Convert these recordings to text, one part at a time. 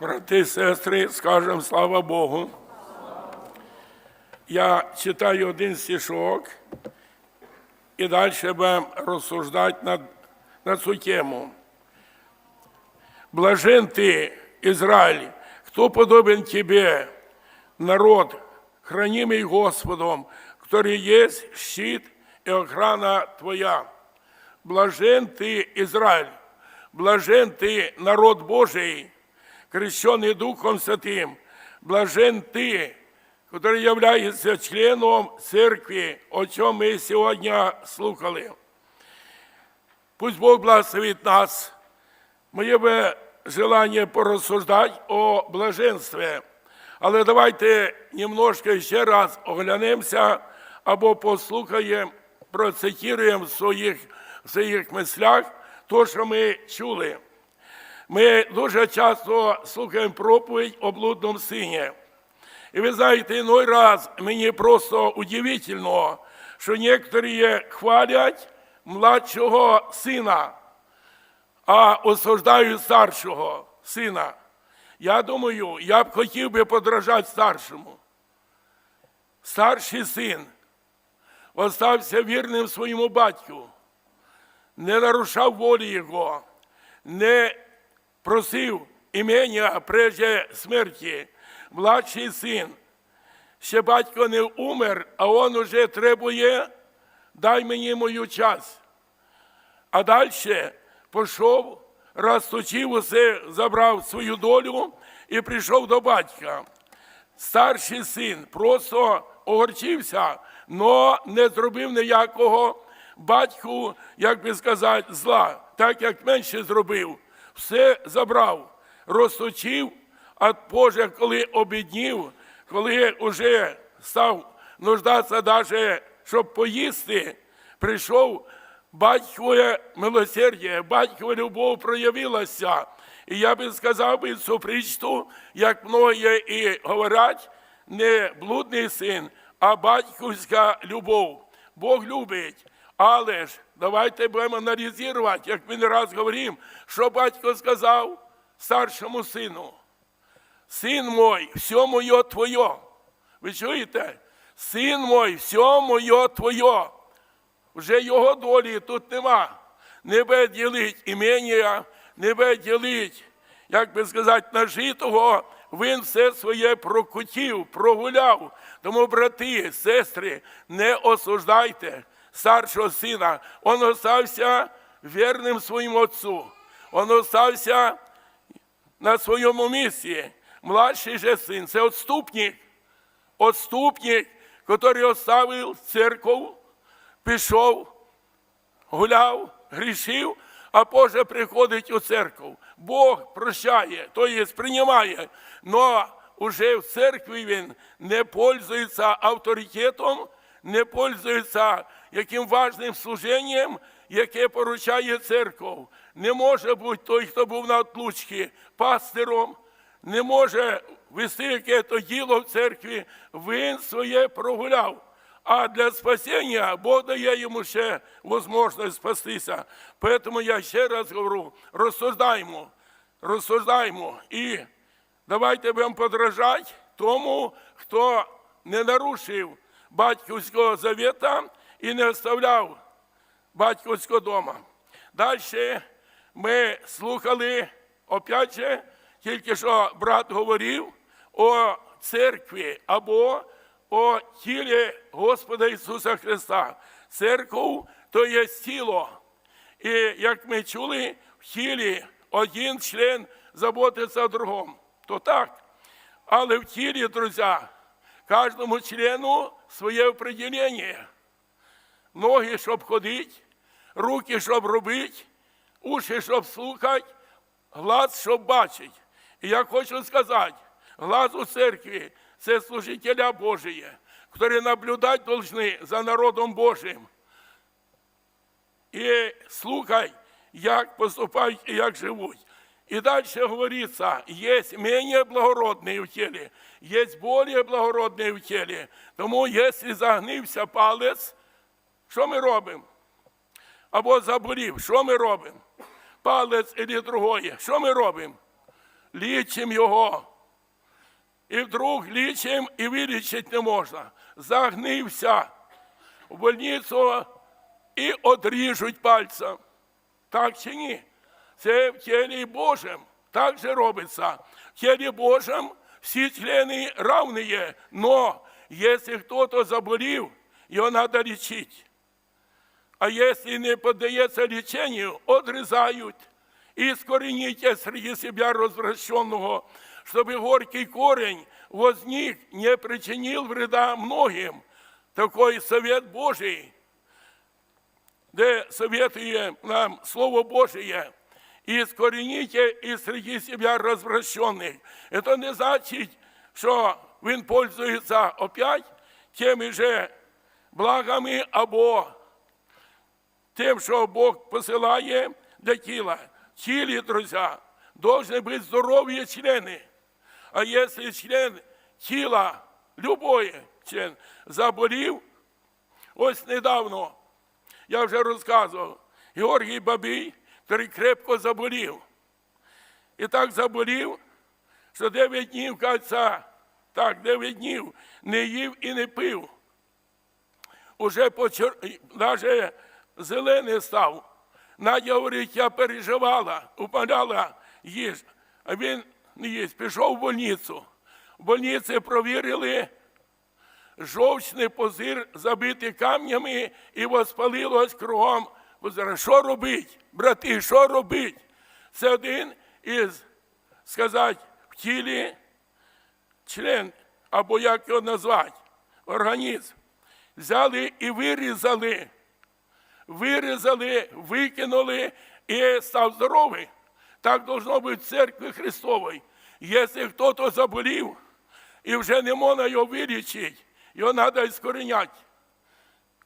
Брати і сестри, скажемо слава Богу. Я читаю один стишок і далі будемо розсуждати над, на цю тему. Блажен ти, Израиль, кто подобен тебе, народ, хранимый Господом, который есть щит и охрана твоя. Блажен ты, Израиль, блажен ты, народ Божий, крещенный Духом Святым, блажен ты, который является членом церкви, о чем мы сегодня слухали. Пусть Бог благословит нас. Моє би желання порассуждати о блаженстві. Але давайте немножко ще раз оглянемося або послухаємо, процитіруємо в своїх, в своїх мислях то, що ми чули. Ми дуже часто слухаємо проповідь о блудному сині. І ви знаєте, іной раз мені просто удивительно, що некоторі хвалять младшого сина, а осуждають старшого сина. Я думаю, я б хотів би подражати старшому. Старший син остався вірним своєму батьку, не нарушав волі його, не просив імення прежде смерті. Младший син. Ще батько не умер, а он уже требує, дай мені мою час. А далі пішов, розточив усе, забрав свою долю і прийшов до батька. Старший син просто огорчився, але не зробив ніякого батьку, як би сказати, зла, так як менше зробив. Все забрав, розточив, а Боже, коли обіднів, коли вже став нуждатися навіть, щоб поїсти, прийшов батькове милосердя, батькова любов проявилася. І я би сказав би цю причту, як многі і говорять, не блудний син, а батьківська любов. Бог любить. Але ж давайте будемо аналізувати, як ми не раз говоримо, що батько сказав старшому сину. Син мой, все моє твоє. Ви чуєте? Син мой, все моє твоє. Вже його долі тут нема. Не буде ділить імення, не буде ділить, як би сказати, нажитого, він все своє прокутів, прогуляв. Тому, брати, сестри, не осуждайте старшого сина. Он остався вірним своєму отцу. Он остався на своєму місці. Младший же син це отступник, отступник, який оставив церкву, пішов, гуляв, грішив, а позже приходить у церкву. Бог прощає, то є приймає, але вже в церкві він не пользується авторитетом, не пользується яким важним служенням, яке поручає церков. Не може бути той, хто був на отлучці, пастиром, не може вести яке-то діло в церкві, він своє прогуляв. А для спасіння Бог дає йому ще можливість спастися. Тому я ще раз говорю, розсуждаймо, розсуждаймо і давайте будемо подражати тому, хто не нарушив батьківського завіта і не оставляв батьківського дома. Далі ми слухали, опять же, тільки що брат говорив о церкві або о тілі Господа Ісуса Христа. Церков то є тіло. І як ми чули, в тілі один член заботиться о другому. То так. Але в тілі, друзі, кожному члену своє определення. Ноги, щоб ходити, руки, щоб робити, уші, щоб слухати, глаз, щоб бачити. І я хочу сказати, глаз у церкві це служителя Божії, які наблюдати повинні за народом Божим. І слухай, як поступають і як живуть. І далі говориться, є менее благородні в тілі, є більш благородні в тілі. Тому, якщо загнився палець, що ми робимо? Або заболів, що ми робимо? Палець і другое, що ми робимо? лічим його. І вдруг лічим і вилічити не можна. Загнився в больницю і одріжуть пальцем. Так чи ні? Це в тілі Божому. Так же робиться. В тілі Божому всі члени равні є. Но якщо хтось заболів, його треба лічити. А если не поддается лечению, отрезают. И искорените среди себя развращенного, чтобы горький корень возник, не причинил вреда многим. Такой совет Божий, де советує нам Слово Божие. І искорените і среди себя развращенных. Это не значить, що він пользується опять теми же благами або тим, що Бог посилає для тіла. Тілі, друзі, должны бути здорові члени. А якщо член тіла, любой член, заболів, ось недавно, я вже розказував, Георгій Бабій, який крепко заболів. І так заболів, що 9 днів, кажеться, так, 9 днів не їв і не пив уже почер... даже зелений став. Надя говорить, я переживала, упадала їж. А він не їсть, пішов в больницю. В больниці провірили жовчний позир, забитий камнями, і воспалилось кругом. Що робить, брати, що робить? Це один із, сказати, в тілі член, або як його назвати, організм взяли і вирізали, вирізали, викинули і став здоровий. Так должно бути в церкві Христовій. Якщо хтось заболів і вже не можна його вилічити, його треба іскореняти,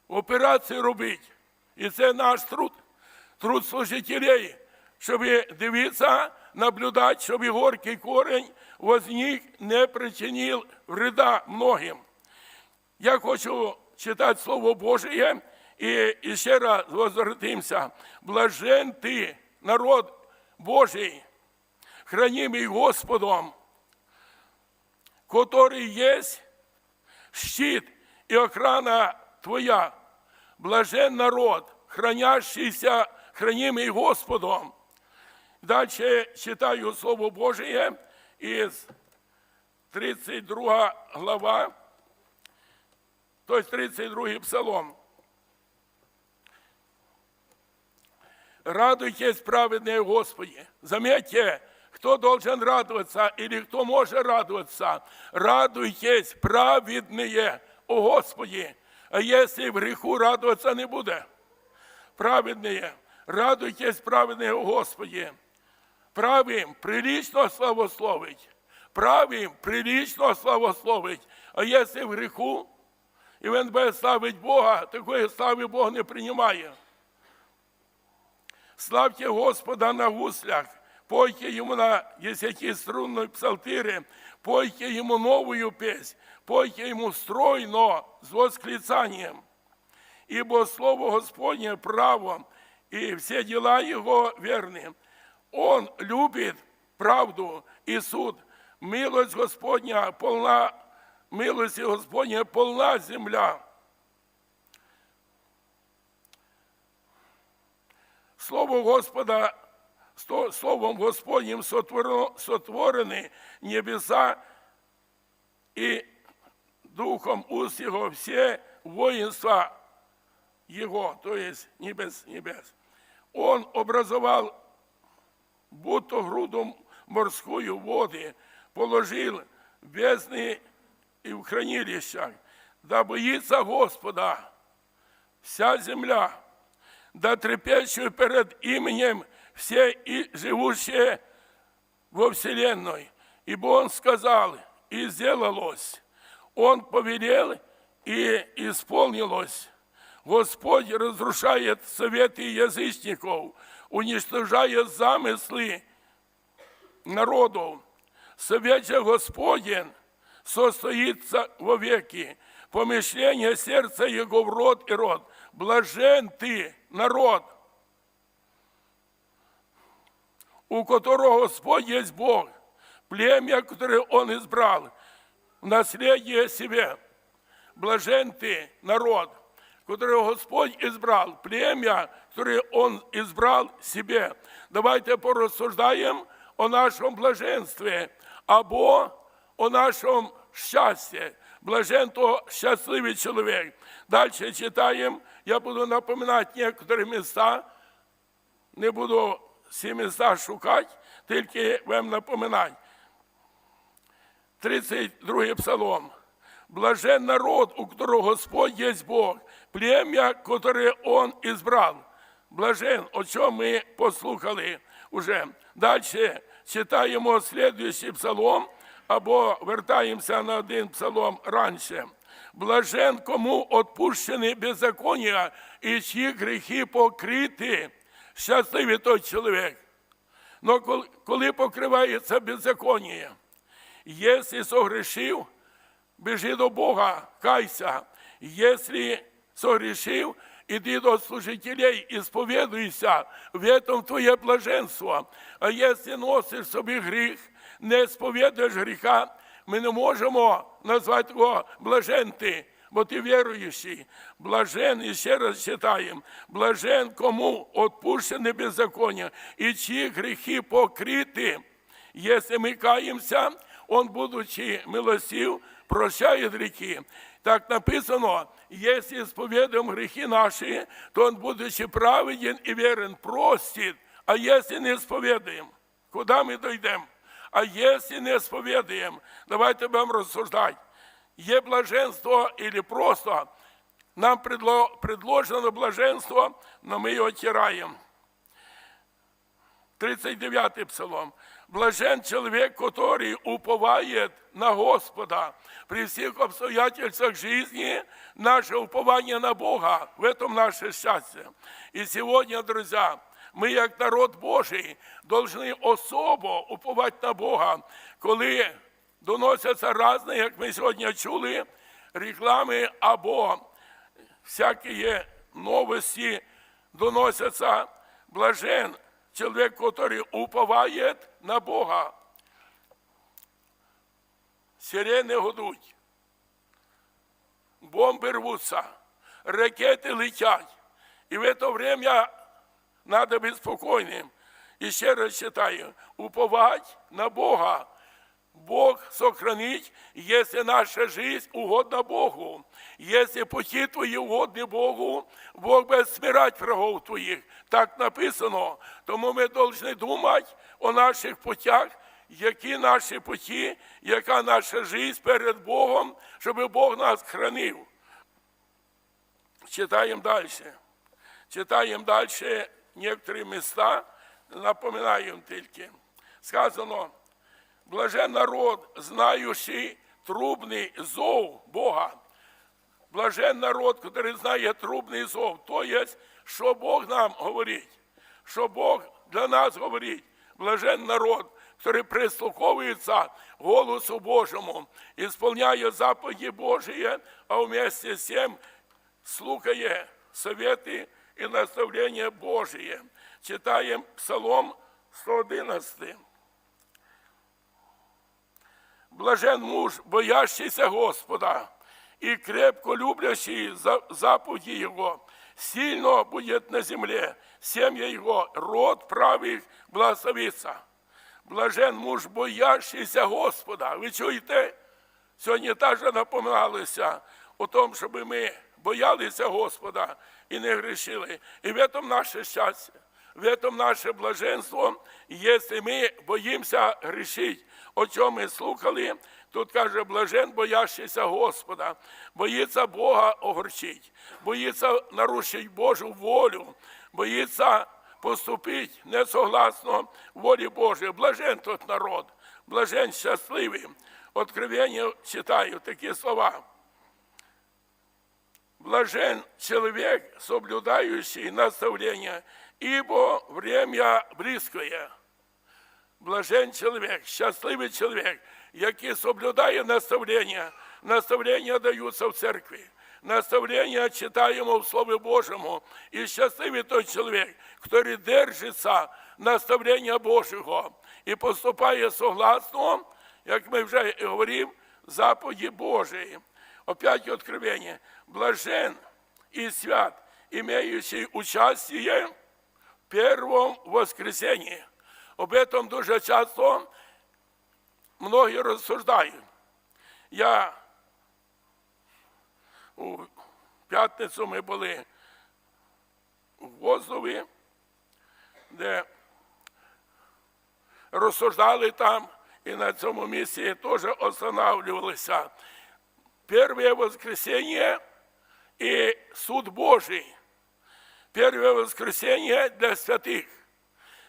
операцію робити. І це наш труд, труд служителей, щоб дивитися, наблюдати, щоб горький корень возник, не причинив вреда многим. Я хочу читати Слово Божє і, і ще раз возвратимся. Блажен ти, народ Божий, хранимый Господом, который есть щит и охрана твоя. Блажен народ, хранящийся, хранимый Господом. Дальше читаю Слово Божие из 32 глава, то есть 32 псалом. Радуйтесь, праведные Господи. Заметьте, кто должен радоваться или кто может радоваться. Радуйтесь, праведные, о Господи. А если в греху радоваться не буде. Праведные, радуйтесь, праведные, о Господи. Правим прилично славословить. Правим прилично славословить. А если в греху, і він буде славить Бога, такої слави Бог не приймає. Славьте Господа на гуслях, пойте Ему на десятиструнной псалтире, пойте Ему новую песнь, пойте Ему стройно с восклицанием. Ибо Слово Господне право, и все дела Его верны. Он любит правду и суд. Милость Господня полна, милости Господня полна земля. Слово Господа, Словом Господнім сотворені небеса и Духом уст Его все воинства Его, то есть небес, небес. Он образовал будто груду морскую воды, положил в бездны и в хранилищах, да боится Господа вся земля, да трепещут перед именем все и живущие во вселенной. Ибо Он сказал, и сделалось. Он повелел, и исполнилось. Господь разрушает советы язычников, уничтожает замыслы народов. Совет же Господен состоится вовеки. Помышление сердца Его в род и род. Блажен ты, народ, у которого Господь есть Бог, племя, которое Он избрал, в наследие себе. Блажен ты, народ, которого Господь избрал, племя, которое Он избрал себе. Давайте порассуждаем о нашем блаженстве, або о нашем счастье. Блажен то счастливый человек. Дальше читаем, я буду напоминать некоторые места, не буду всі міста шукати, тільки вам напоминати. 32 псалом. Блажен народ, у которого Господь есть Бог, племя, которое Он избрал. Блажен, о чем мы послухали уже. Дальше читаємо следующий псалом, або вертаємося на один псалом раніше. Блажен, кому отпущені беззаконня і чиї гріхи покриті. Щасливий той чоловік. Но коли- покривається беззаконня, якщо согрешив, біжи до Бога, кайся. Якщо согрешив, іди до служителей і сповідуйся, в этом твоє блаженство. А якщо носиш собі гріх, не сповідуєш гріха, ми не можемо назвати його блажен бо ти віруючий. Блажен, і ще раз читаємо, блажен кому отпущене беззаконня, і чиї гріхи покриті. Если мы каемся, Он, будучи милостив, прощает грехи. Так написано, если исповедуем грехи наши, то Он, будучи праведен и верен, простит. А если не исповедуем, куда мы дойдем? А если не исповедуем, давайте будем рассуждать. Є блаженство или просто нам предло- предложено блаженство, но мы его тираем. 39 псалом. Блажен человек, который уповает на Господа. При всех обстоятельствах жизни наше упование на Бога. В этом наше счастье. И сегодня, друзья, ми, як народ Божий, должны особо уповати на Бога, коли доносяться різні, як ми сьогодні чули, реклами або всякі новості доносяться. Блажен человек, который уповает на Бога. Сирени гудуть, бомби рвутся, ракети летять. И в это время надо быть спокойным. Еще раз читаю, уповать на Бога. Бог сохранить, если наша жизнь угодна Богу. Если пути твої угодні Богу, Бог буде смирать врагов твоїх. Так написано. Тому ми повинні думати о наших путях, які наші путі, яка наша життя перед Богом, щоб Бог нас хранив. Читаємо далі. Читаємо далі некоторі міста, напоминаємо тільки. Сказано, блажен народ, знаючий трубний зов Бога. Блажен народ, який знає трубний зов. То є, що Бог нам говорить, що Бог для нас говорить. Блажен народ, який прислуховується голосу Божому, ісполняє заповіді Божії, а вместе з тим слухає совети і наставлення Божие. Читаємо Псалом 111 Блажен муж, боящийся Господа, и крепко люблящий за- заповеди Его, сильно будет на земле, семья Его, род правых благословится. Блажен муж, боящийся Господа. Ви чуєте? Сьогодні теж напоминалися о тому, щоб ми боялися Господа і не грішили. І в этом наше щастя, в этом наше блаженство, якщо ми боїмося грішити. О чому ми слухали, тут каже, блажен, боящийся Господа, боїться Бога огорчить, боїться нарушити Божу волю, боїться поступити несогласно волі Божої. Блажен тот народ, блажен щасливий. Откровення читаю такі слова. Блажен человек, соблюдающий наставления, ибо время близкое. Блажен чоловік, щасливий чоловік, який соблюдає наставлення. Наставлення даються в церкві. Наставлення читаємо в Слові Божому. І щасливий той чоловік, який держиться наставлення Божого. і поступає согласно, як ми вже і говоримо, заповіді Божої. Опять откровення. Блажен и свят, имеющий участие в первом воскресении. Об этом дуже часто многие рассуждают. Я у п'ятницю ми були в Воздові, де розсуждали там і на цьому місці теж останавливалися. Перше воскресенье и суд Божий. Первое воскресенье для святых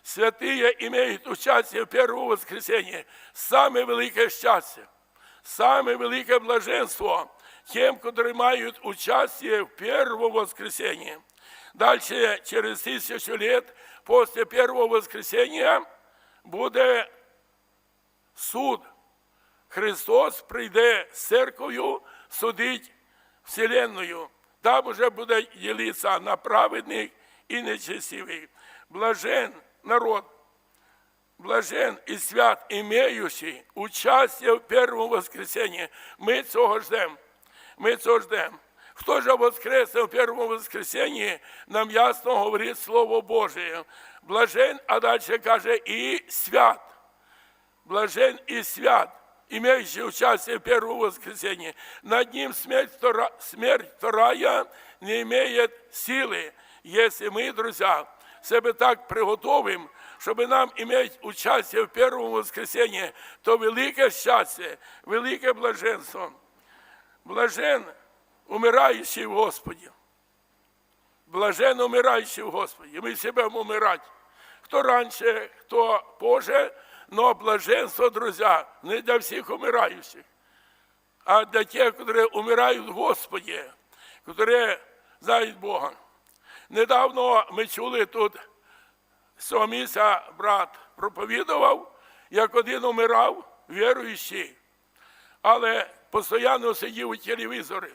Святые имеют участие в первом воскресенье. Самое великое счастье, самое великое блаженство тем, которые имеют участие в первом воскресенье. Дальше, через тысячу лет, после первого воскресения, буде суд. Христос прийде з церков'ю судить вселенную. Там уже буде ділитися на праведних і нечестивих. Блажен народ, блажен і свят, імеючий участие в першому воскресенье. Ми цього ждемо. Ми цього ждемо. Хто же воскресне в першому воскресенье, нам ясно говорить Слово Божие. Блажен, а далі каже, і свят. Блажен и свят, имеющий участие в первом воскресенье. Над ним смерть, втора- смерть вторая не имеет силы, если мы, друзья, себе так приготовим, чтобы нам иметь участие в первом воскресенье, то великое счастье, великое блаженство. Блажен умирающий в Господе. Блажен умирающий в Господі. Ми себе умирати. Хто раніше, хто позже, но блаженство, друзья, не для всіх умираючих, а для тих, які умирають в Господі, які знають Бога. Недавно ми чули тут з брат проповідував, як один умирав, віруючий, але постійно сидів у телевізорі.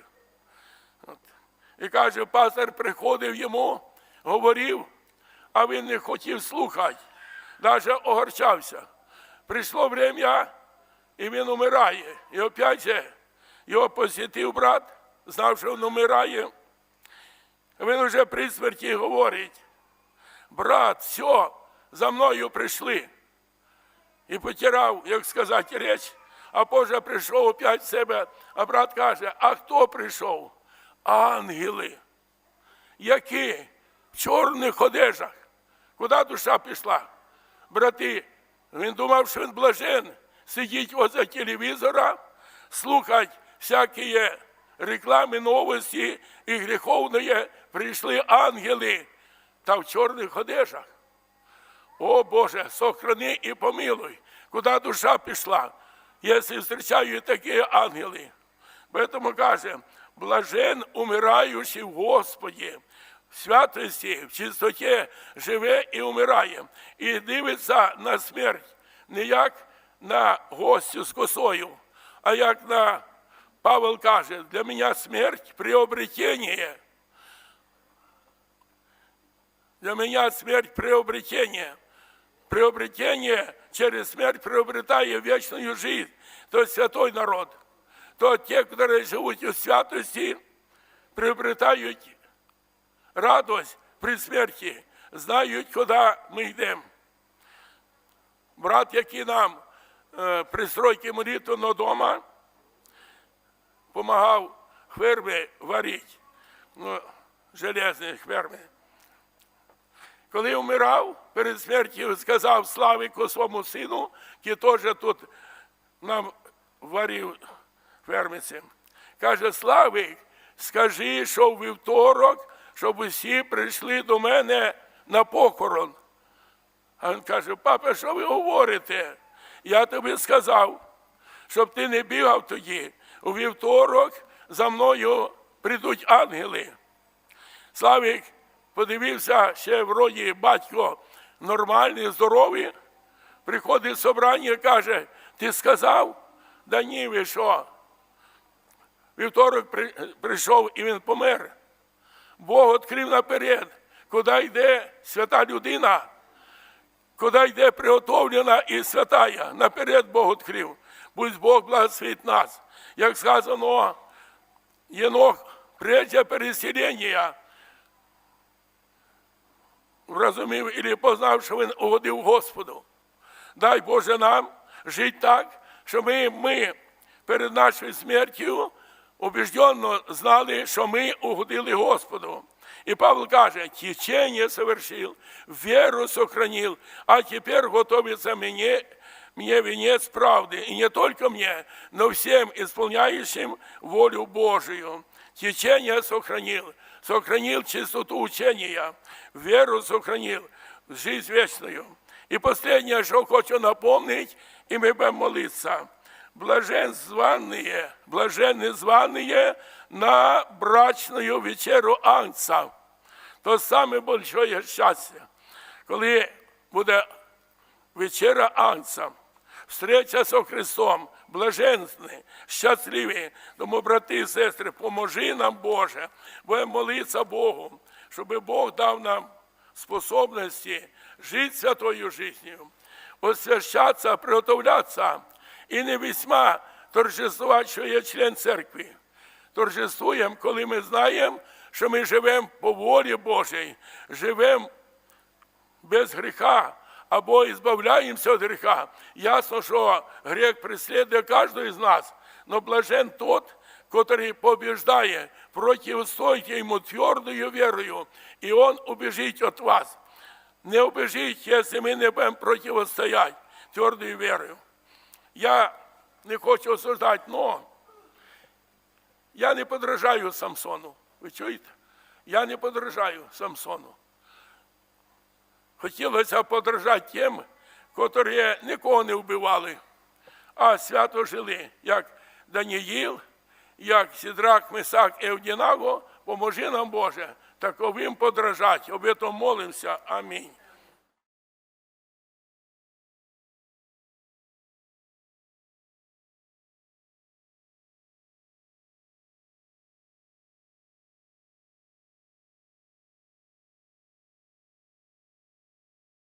І каже, пастор приходив йому, говорив, а він не хотів слухати, навіть огорчався. Прийшло время, і він умирає. І опять же, його посітив брат, знав, що він умирає. Він вже при смерті говорить, брат, все, за мною прийшли. І потирав, як сказати, реч, а позже прийшов опять себе, а брат каже, а хто прийшов? Ангели. Які? В чорних одежах. Куди душа пішла? Брати, він думав, що він блажен. Сидіть возле телевізора, слухати всякі реклами, новості і гріховної. Прийшли ангели та в чорних одежах. О Боже, сохрани і помилуй, куди душа пішла, якщо зустрічаю такі ангели. Поэтому каже, блажен умираючий в Господі, в святості, в чистоті живе і умирає, і дивиться на смерть не як на гостю з косою, а як на Павел каже, для мене смерть приобретення. Для меня смерть приобретение. Приобретение через смерть приобретає вечную жизнь. То есть святой народ. То те, которые живут у святости, приобретають радость при смерті, знають, куди ми йдемо. Брат, який нам е, при стройці молитвенного дома, помагав хверми варити, ну, железні хверми. Коли вмирав, перед смертю сказав Славіку своєму сину, який теж тут нам варив фермиці. Каже, Славик, скажи, що в вівторок, щоб усі прийшли до мене на похорон. А він каже, папа, що ви говорите? Я тобі сказав, щоб ти не бігав тоді. У вівторок за мною прийдуть ангели. Славік подивився, ще вроді батько нормальний, здоровий. Приходить собрання і каже, ти сказав? Да ні, ви що? Вівторок прийшов і він помер. Бог відкрив наперед, куди йде свята людина. куди йде приготовлена і святая, наперед Бог відкрив. Будь Бог благословить нас. Як сказано, Єнох, прежде переселення, вразумів і познав, що він угодив Господу. Дай Боже нам жити так, щоб ми, ми перед нашою смертю убежденно знали, що ми угодили Господу. І Павел каже, течение совершил, веру сохранил, а теперь готовится мне, мне венец правды. И не только мне, но всем исполняющим волю Божию. Течение сохранил, сохранил чистоту учения, веру сохранил, жизнь вечную. И последнее, что хочу напомнить, и мы будем молиться. Блажен званые, блаженны званые на брачную вечеру Ангца. То саме большое щастя, коли буде вечера Ангца, встреча со Христом, блаженні, щасливі. Тому, брати і сестри, поможи нам, Боже, будемо молитися Богу, щоб Бог дав нам способності жити святою життю, освящатися, приготовлятися і не весьма торжествувати, що є член церкви. Торжествуємо, коли ми знаємо, що ми живемо по волі Божій, живемо без гріха або ізбавляємося від гріха. Ясно, що гріх преслідує кожного з нас, но блажен тот, который побеждає, противостойте ему твердою вірою, і он убежить від вас. Не убежить, якщо ми не будемо противостоять твердою вірою. Я не хочу осуждати, но я не подражаю Самсону. Ви чуєте? Я не подражаю Самсону. Хотілося подражати тим, котрі нікого не вбивали, а свято жили, як Даніїл, як Сідрак, Месак Евдінаго, поможи нам, Боже, таковим подражати. Об этом молимося. Амінь.